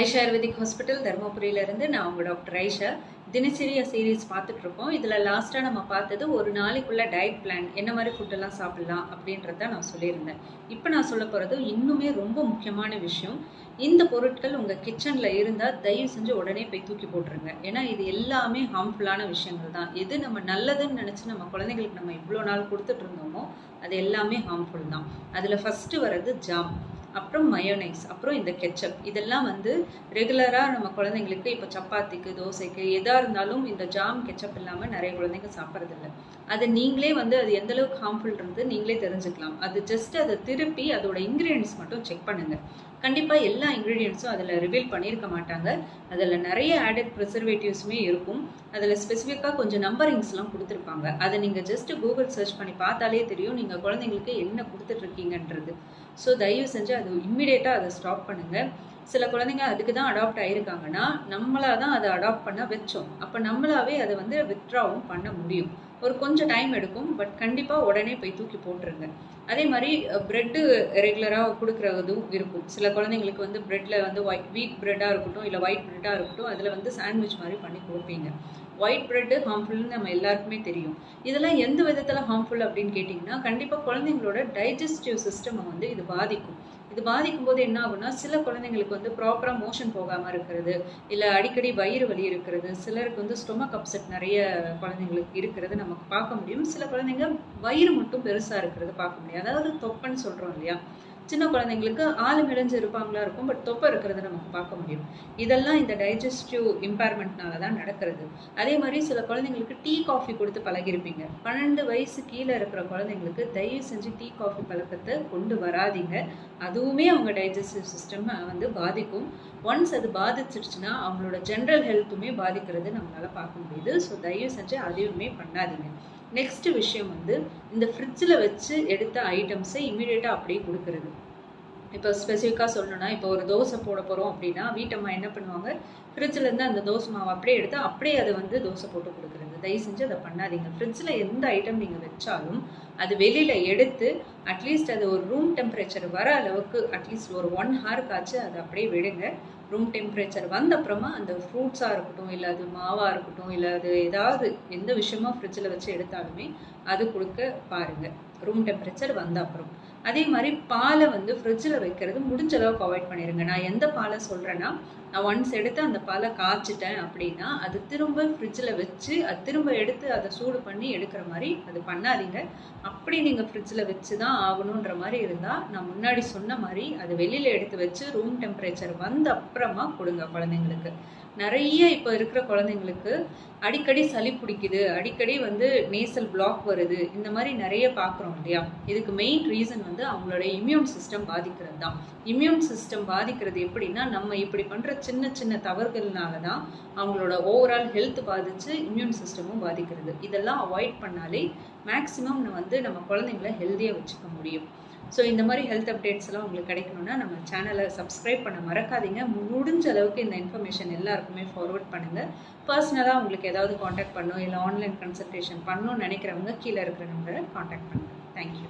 Aisha ayurvedic hospital தருமபுரியிலேருந்து நான் உங்கள் doctor Aisha. தினச்சரியா series பார்த்துட்ருக்கோம். இதில் லாஸ்ட்டாக நம்ம பார்த்தது ஒரு நாளைக்குள்ள டயட் பிளான் என்ன மாதிரி ஃபுட்டெல்லாம் சாப்பிடலாம் அப்படின்றத நான் சொல்லியிருந்தேன். இப்போ நான் சொல்ல போகிறது இன்னுமே ரொம்ப முக்கியமான விஷயம். இந்த பொருட்கள் உங்கள் கிச்சனில் இருந்தால் தயவு செஞ்சு உடனே போய் தூக்கி போட்டுருங்க. ஏன்னா இது எல்லாமே ஹார்ம்ஃபுல்லான விஷயங்கள் தான். எது நம்ம நல்லதுன்னு நினச்சி நம்ம குழந்தைங்களுக்கு நம்ம இவ்வளோ நாள் கொடுத்துட்ருந்தோமோ அது எல்லாமே ஹார்ம்ஃபுல் தான். அதில் ஃபஸ்ட்டு வர்றது ஜாம் அப்புறம் மயோனைஸ் அப்புறம் இந்த கெச்சப் இதெல்லாம் வந்து ரெகுலராக நம்ம குழந்தைங்களுக்கு இப்போ சப்பாத்திக்கு தோசைக்கு எதாக இருந்தாலும் இந்த ஜாம் கெச்சப் இல்லாமல் நிறைய குழந்தைங்க சாப்பிட்றதில்ல. அது நீங்களே வந்து அது எந்த அளவுக்கு ஹார்ம்ஃபுல்ன்றது நீங்களே தெரிஞ்சுக்கலாம். அது ஜஸ்ட் அதை திருப்பி அதோட இன்க்ரீடியன்ஸ் மட்டும் செக் பண்ணுங்க. கண்டிப்பாக எல்லா இன்க்ரீடியன்ஸும் அதில் ரிவீல் பண்ணியிருக்க மாட்டாங்க. அதில் நிறைய ஆடட் ப்ரிசர்வேட்டிவ்ஸுமே இருக்கும். அதில் ஸ்பெசிஃபிக்காக கொஞ்சம் நம்பரிங்ஸ்லாம் கொடுத்துருப்பாங்க. அதை நீங்கள் ஜஸ்ட் கூகுள் சர்ச் பண்ணி பார்த்தாலே தெரியும் நீங்கள் குழந்தைங்களுக்கு என்ன கொடுத்துட்ருக்கீங்கன்றது ஸோ தயவு செஞ்சு அதை இம்மிடியேட்டாக அதை ஸ்டாப் பண்ணுங்கள் சில குழந்தைங்க அதுக்கு தான் அடாப்ட் ஆயிருக்காங்கன்னா நம்மளாக தான் அதை அடாப்ட் பண்ண வச்சோம். அப்போ நம்மளாவே அதை வந்து வித்ட்ராவும் பண்ண முடியும். ஒரு கொஞ்சம் டைம் எடுக்கும் பட் கண்டிப்பாக உடனே போய் தூக்கி போட்டுருங்க. அதே மாதிரி ப்ரெட்டு ரெகுலராக கொடுக்குறதும் இருக்கும். சில குழந்தைங்களுக்கு வந்து ப்ரெட்டில் வந்து ஒயிட் வீட் ப்ரெட்டாக இருக்கட்டும் இல்லை ஒயிட் ப்ரெட்டாக இருக்கட்டும் அதில் வந்து சாண்ட்விச் மாதிரி பண்ணி கொடுப்பீங்க. ஒயிட் ப்ரெட்டு ஹார்ம்ஃபுல்னு நம்ம எல்லாருக்குமே தெரியும். இதெல்லாம் எந்த விதத்தில் ஹார்ம்ஃபுல் அப்படின்னு கேட்டிங்கன்னா கண்டிப்பாக குழந்தைங்களோட டைஜஸ்டிவ் சிஸ்டமை வந்து இது பாதிக்கும். இது பாதிக்கும் போது என்ன ஆகும்னா சில குழந்தைங்களுக்கு வந்து ப்ராப்பராக மோஷன் போகாமல் இருக்கிறது இல்லை அடிக்கடி வயிறு வலி இருக்கிறது சிலருக்கு வந்து ஸ்டொமக் அப்செட் நிறைய குழந்தைங்களுக்கு இருக்கிறது நம்ம நமக்கு பார்க்க முடியும். சில குழந்தைங்க வயிறு மட்டும் பெருசாக இருக்கிறது பார்க்க முடியும். அதாவது தொப்பன்னு சொல்கிறோம் இல்லையா? சின்ன குழந்தைங்களுக்கு ஆள் மிடைஞ்சு இருப்பாங்களா இருக்கும் பட் தொப்பை இருக்கிறத நமக்கு பார்க்க முடியும். இதெல்லாம் இந்த டைஜஸ்டிவ் இம்பேர்மெண்ட்னால தான் நடக்கிறது. அதே மாதிரி சில குழந்தைங்களுக்கு டீ காஃபி கொடுத்து பழகிருப்பீங்க பன்னெண்டு வயசு கீழே இருக்கிற குழந்தைங்களுக்கு தயவு செஞ்சு டீ காஃபி பழக்கத்தை கொண்டு வராதிங்க. அதுவுமே அவங்க டைஜஸ்டிவ் சிஸ்டம் வந்து பாதிக்கும். ஒன்ஸ் அது பாதிச்சிருச்சுன்னா அவங்களோட ஜென்ரல் ஹெல்த்துமே பாதிக்கிறது நம்மளால பார்க்க முடியுது. ஸோ தயவு செஞ்சு அதையுமே பண்ணாதீங்க. நெக்ஸ்ட் விஷயம் வந்து இந்த ஃப்ரிட்ஜில் வச்சு எடுத்த ஐட்டம்ஸை இமீடியட்டாக அப்படியே கொடுக்கறது. இப்போ ஸ்பெசிஃபிக்காக சொல்லணும்னா இப்போ ஒரு தோசை போட போகிறோம் அப்படின்னா வீட்டம்மா என்ன பண்ணுவாங்க? ஃப்ரிட்ஜிலேருந்து அந்த தோசை மாவு அப்படியே எடுத்து அப்படியே அதை வந்து தோசை போட்டு கொடுக்குறது. தயவு செஞ்சு அதை பண்ணாதீங்க. ஃப்ரிட்ஜில் எந்த ஐட்டம் நீங்கள் வச்சாலும் அது வெளியில் எடுத்து அட்லீஸ்ட் அது ஒரு ரூம் டெம்பரேச்சர் வர அளவுக்கு அட்லீஸ்ட் ஒரு ஒன் ஹவருக்காச்சு அதை அப்படியே விடுங்க. ரூம் டெம்பரேச்சர் வந்த அப்புறமா அந்த ஃப்ரூட்ஸாக இருக்கட்டும் இல்லை அது மாவாக இருக்கட்டும் இல்லை அது ஏதாவது எந்த விஷயமா ஃப்ரிட்ஜில் வச்சு எடுத்தாலுமே அது கொடுக்க பாருங்கள் ரூம் டெம்பரேச்சர் வந்த அப்புறம். அதே மாதிரி பாலை வந்து ஃப்ரிட்ஜில் வைக்கிறது முடிஞ்ச அளவுக்கு அவாய்ட் பண்ணிடுங்க நான் எந்த பாலை சொல்கிறேன்னா நான் ஒன்ஸ் எடுத்து அந்த பாலை காய்ச்சிட்டேன் அப்படின்னா அது திரும்ப ஃப்ரிட்ஜில் வச்சு அது திரும்ப எடுத்து அதை சூடு பண்ணி எடுக்கிற மாதிரி அது பண்ணாதீங்க. அப்படி நீங்கள் ஃப்ரிட்ஜில் வச்சு தான் ஆகணுன்ற மாதிரி இருந்தால் நான் முன்னாடி சொன்ன மாதிரி அதை வெளியில் எடுத்து வச்சு ரூம் டெம்பரேச்சர் வந்த அப்புறமா கொடுங்க குழந்தைங்களுக்கு. நிறைய இப்போ இருக்கிற குழந்தைங்களுக்கு அடிக்கடி சளி பிடிக்குது அடிக்கடி வந்து நேசல் பிளாக் வருது இந்த மாதிரி நிறைய பார்க்குறோம் இல்லையா? இதுக்கு மெயின் ரீசன் வந்து அவங்களோட இம்யூன் சிஸ்டம் பாதிக்கிறது தான் இம்யூன் சிஸ்டம் பாதிக்கிறது எப்படின்னா நம்ம இப்படி பண்ணுற சின்ன சின்ன தவறுகள்னால தான் அவங்களோட ஓவரால் ஹெல்த் பாதிச்சு இம்யூன் சிஸ்டமும் பாதிக்கிறது. இதெல்லாம் அவாய்ட் பண்ணாலே மேக்ஸிமம் வந்து நம்ம குழந்தைங்கள ஹெல்த்தியாக வச்சுக்க முடியும். ஸோ இந்த மாதிரி ஹெல்த் அப்டேட்ஸ் எல்லாம் உங்களுக்கு கிடைக்கணும்னா நம்ம சேனலை சப்ஸ்கிரைப் பண்ண மறக்காதீங்க. முடிஞ்ச அளவுக்கு இந்த இன்ஃபர்மேஷன் எல்லாருக்குமே ஃபார்வர்ட் பண்ணுங்கள் பர்சனலாக உங்களுக்கு ஏதாவது காண்டாக்ட் பண்ணணும் இல்லை ஆன்லைன் கன்சல்டேஷன் பண்ணணும்னு நினைக்கிறவங்க கீழே இருக்கிற நம்பரை காண்டாக்ட் பண்ணுங்கள் தேங்க்யூ